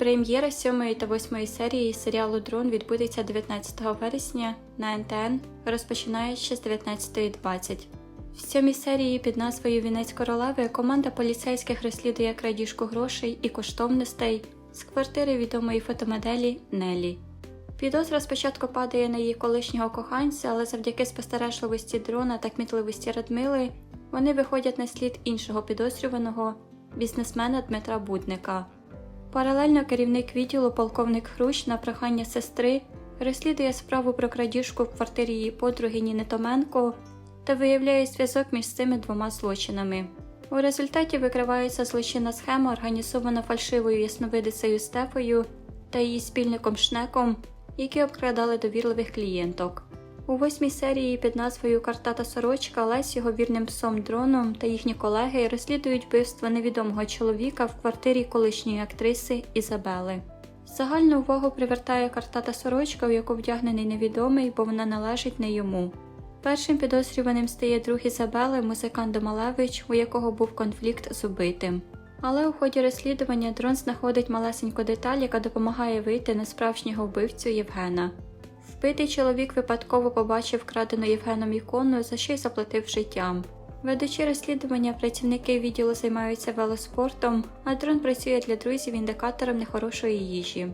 Прем'єра 7 та 8 серії серіалу Дрон відбудеться 19 вересня на НТН, розпочинаючи з 19.20. В сьомій серії під назвою Вінець королеви команда поліцейських розслідує крадіжку грошей і коштовностей з квартири відомої фотомоделі Нелі. Підозра спочатку падає на її колишнього коханця, але завдяки спостережливості дрона та кмітливості Радмили вони виходять на слід іншого підозрюваного бізнесмена Дмитра Будника. Паралельно керівник відділу полковник Хрущ на прохання сестри розслідує справу про крадіжку в квартирі її подруги Ніни Томенко та виявляє зв'язок між цими двома злочинами. У результаті викривається злочинна схема, організована фальшивою ясновидицею Стефою та її спільником Шнеком, які обкрадали довірливих клієнток. У восьмій серії під назвою Карта та сорочка Лесь його вірним псом дроном та їхні колеги розслідують вбивство невідомого чоловіка в квартирі колишньої актриси Ізабели. Загальну увагу привертає карта та сорочка, у яку вдягнений невідомий, бо вона належить не йому. Першим підозрюваним стає друг Ізабели, музикант Домалевич, у якого був конфлікт з убитим. Але у ході розслідування дрон знаходить малесеньку деталь, яка допомагає вийти на справжнього вбивцю Євгена. Вбитий чоловік випадково побачив крадену Євгеном ікону, за що й заплатив життям. Ведучи розслідування, працівники відділу займаються велоспортом, а дрон працює для друзів індикатором нехорошої їжі.